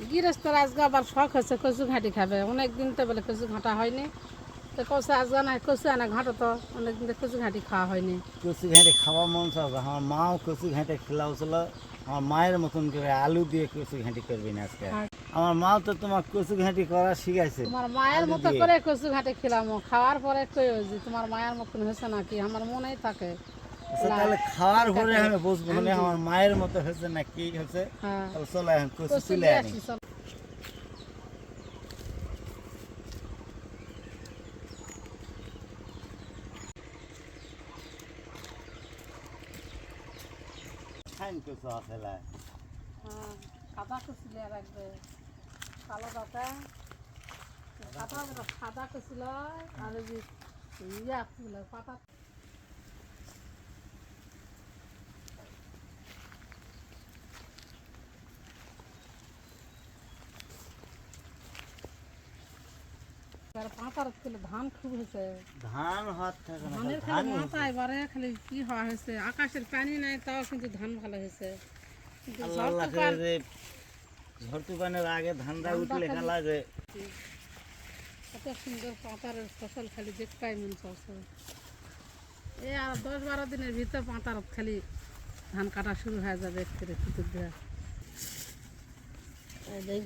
গৃহস্থর আজকে আবার শখ হয়েছে কচু ঘাঁটি খাবে। অনেকদিন তো বলে কচু ঘাঁটা হয়নি। তো কচু আজকে না কচু আনা ঘাঁটো তো অনেকদিন তো কচু ঘাঁটি খাওয়া হয়নি। কচু ঘেঁটে খাওয়া মন চাষ আমার মাও কচু ঘেঁটে খেলাওছিল আমার মায়ের মতন করে আলু দিয়ে কচু ঘেঁটি করবি না আজকে। আমার মাও তো তোমার কচু ঘেঁটি করা শিখাইছে। তোমার মায়ের মতো করে কচু ঘাঁটে খেলাম খাওয়ার পরে কই যে তোমার মায়ের মতন হয়েছে নাকি? আমার মনেই থাকে। আচ্ছা, তাহলে খাওয়ার পরে আমি বুঝব মানে আমার মায়ের মতো হয়েছে না কি হয়েছে? হ্যাঁ। তাহলে চলো এখন কচু দিয়ে আনি। চল। খাইন কচু আছে লাই। হ্যাঁ সাদা কচু লিয়ে রাখবে। কালো পাতা। সাদা সাদা কচু লয় আর ইয়া পাতা এবার পাতার ফুলে ধান খুব হয়েছে। ধান হাত থাকে না ধানের খালি মাথা এবারে খালি কি হওয়া হয়েছে আকাশের পানি নাই তাও কিন্তু ধান ভালো হয়েছে। ঝড় আল্লাহ তুফান- করে যে ঝড় তুফানের আগে ধানটা ধানটা উঠলে খেলা যে কত সুন্দর পাতার ফসল খালি দেখতেই মন চাচ্ছে এই আর দশ বারো দিনের ভিতর পাতার খালি ধান কাটা শুরু হয়ে যাবে একটু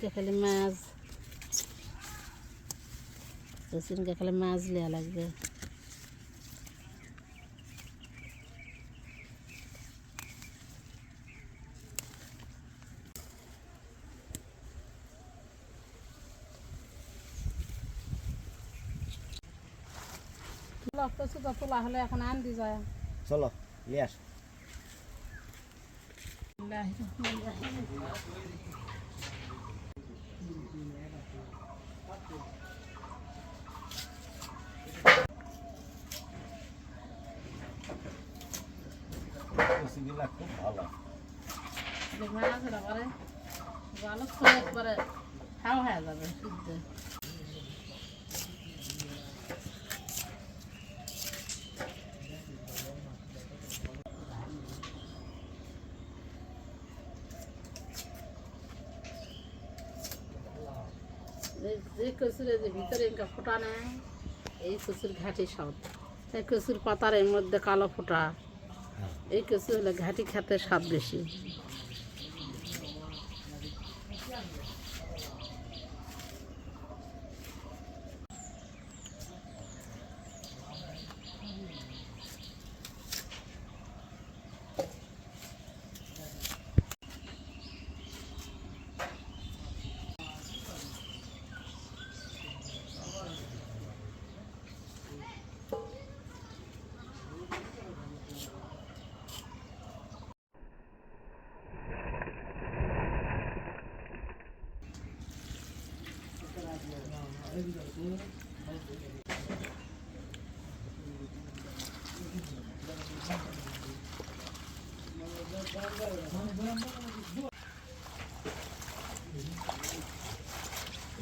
খালি মাছ। সচিনকে খালি মাছ লিয়া লাগবে কচু তো তোলা হলে এখন আনতে যায় চলো নিয়ে আস কচুগুলা খুব ভালো মাছ এবারে ভালো করে একবারে খাওয়া হয়ে যাবে সিদ্ধ এই- যে কচুরের যে ভিতরে ইনকা ফোটা নেয় এই কচুর ঘাটি সব এই কচুর পাতার এর মধ্যে কালো ফোটা এই কেঁচু হলে ঘাটি খেতে স্বাদ বেশি।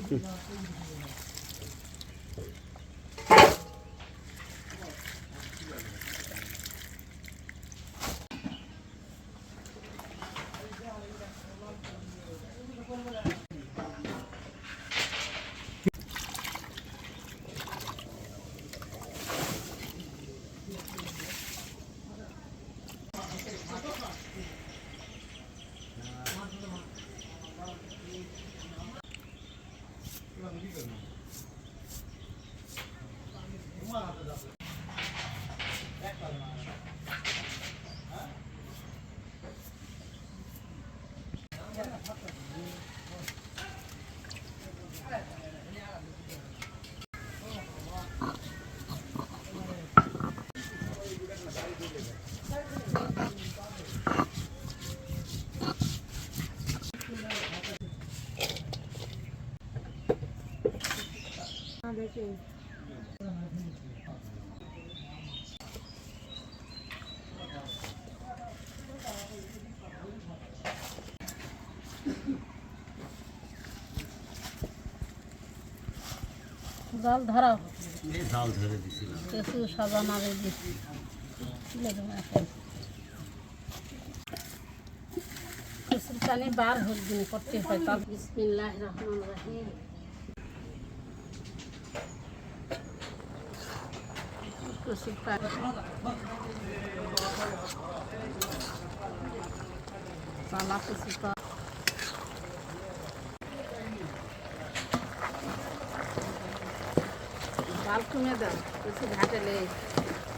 Hı. জল ধরো। জাল ধরে দিছিলাম। কিছু সাজানো রেডি তুলে দেবো এখন হোক দিন করতে হয় তার বিসমিল্লাহ রহমান রাহিম। কচুর পাতা জাল কমে দাও কিছু ঘাটেলে হ্যাঁ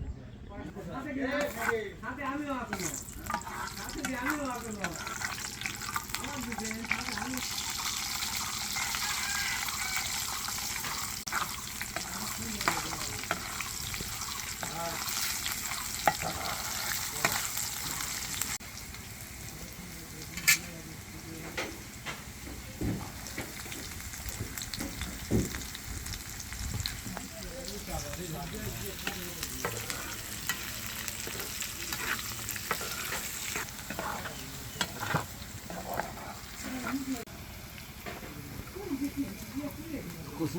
사대 하면 왔군요. 사대 하면 왔군요.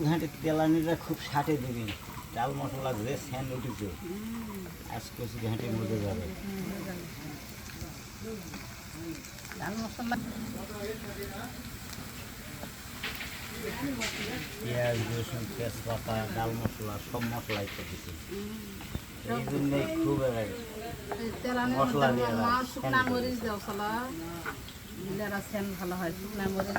ঘাঁটে তেলানিটা খুব সাটে দেবেন। ডাল মশলা যে স্যান উঠেছে। আজ কচু ঘাঁটে মজে যাবে। পেঁয়াজ রসুন তেজপাতা ডাল মশলা সব মশলাই দিছি এই জন্যই খুব মশলা দিয়ে শুকনা মরিচ ভালো হয় শুকনা মরিচ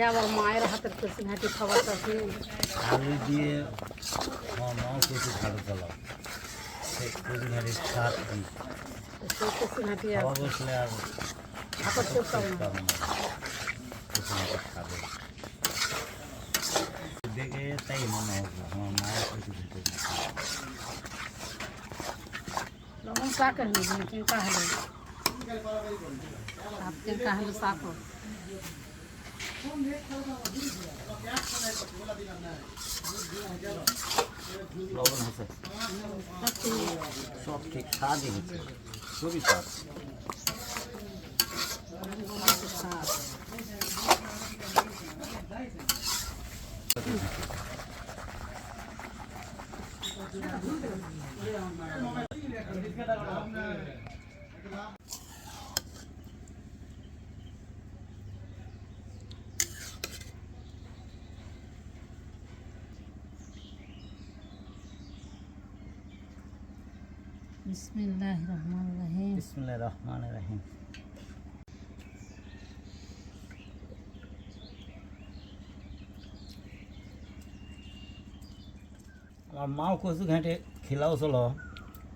আবার মায়ের হাতের কচি ঘাটি খাবার চাচ্ছি আলু দিয়ে আমার মাও কচু ঘাটে চালাও সেই কচু ঘাটির স্বাদ কি সেই কচি ঘাটি আর খাওয়া বসলে আর হাতের চোখটা পাবো না কচু ঘাটে খাবে দেখে তাই মনে হতো আমার মায়ের কচু ঘাটে লবণ শাক হলো কেঁকা হলো হাত কেঁকা হলো শাক লবণ হচ্ছে সব ঠিক স্বাদই হচ্ছে। খুবই স্বাদ বিসমিল্লাহ রহমান রহিম বিসমুল্লাহ রহমান রাহিম আমার মাও কচু ঘাঁটে খেলাও ছিল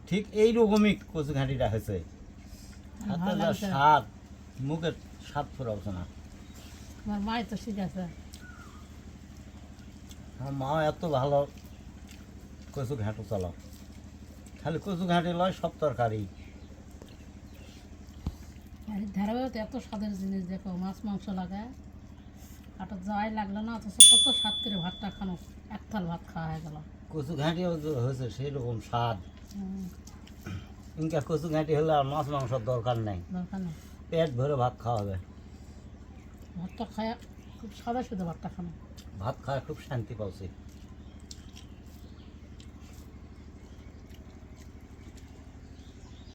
ঠিক এই রকমই কচু ঘাঁটিটা হয়েছে হাতে ভালো যা। স্বাদ মুখের স্বাদ ফুরাচ্ছে না। আমার মাই তো ঠিক আছে আমার মা এত ভালো কচু ঘাঁটু চালাও খালি কচু ঘাঁটি লয় সব তরকারি। আর ধারাবাহিক এত স্বাদের জিনিস দেখো মাছ মাংস লাগায় হাটত যাওয়াই লাগল না অথচ কত স্বাদ করে ভাতটা খানো এক থাল ভাত খাওয়া হয়ে গেল। কচু ঘাঁটিও যে হয়েছে সেই রকম স্বাদ ইনকা কচু ঘাঁটি হলে আর মাছ মাংসের দরকার নাই। দরকার নেই। পেট ভরে ভাত খাওয়া হবে। ভাতটা খায় খুব সাদা শুধু ভাতটা খানো। ভাত খাওয়া খুব শান্তি পাচ্ছি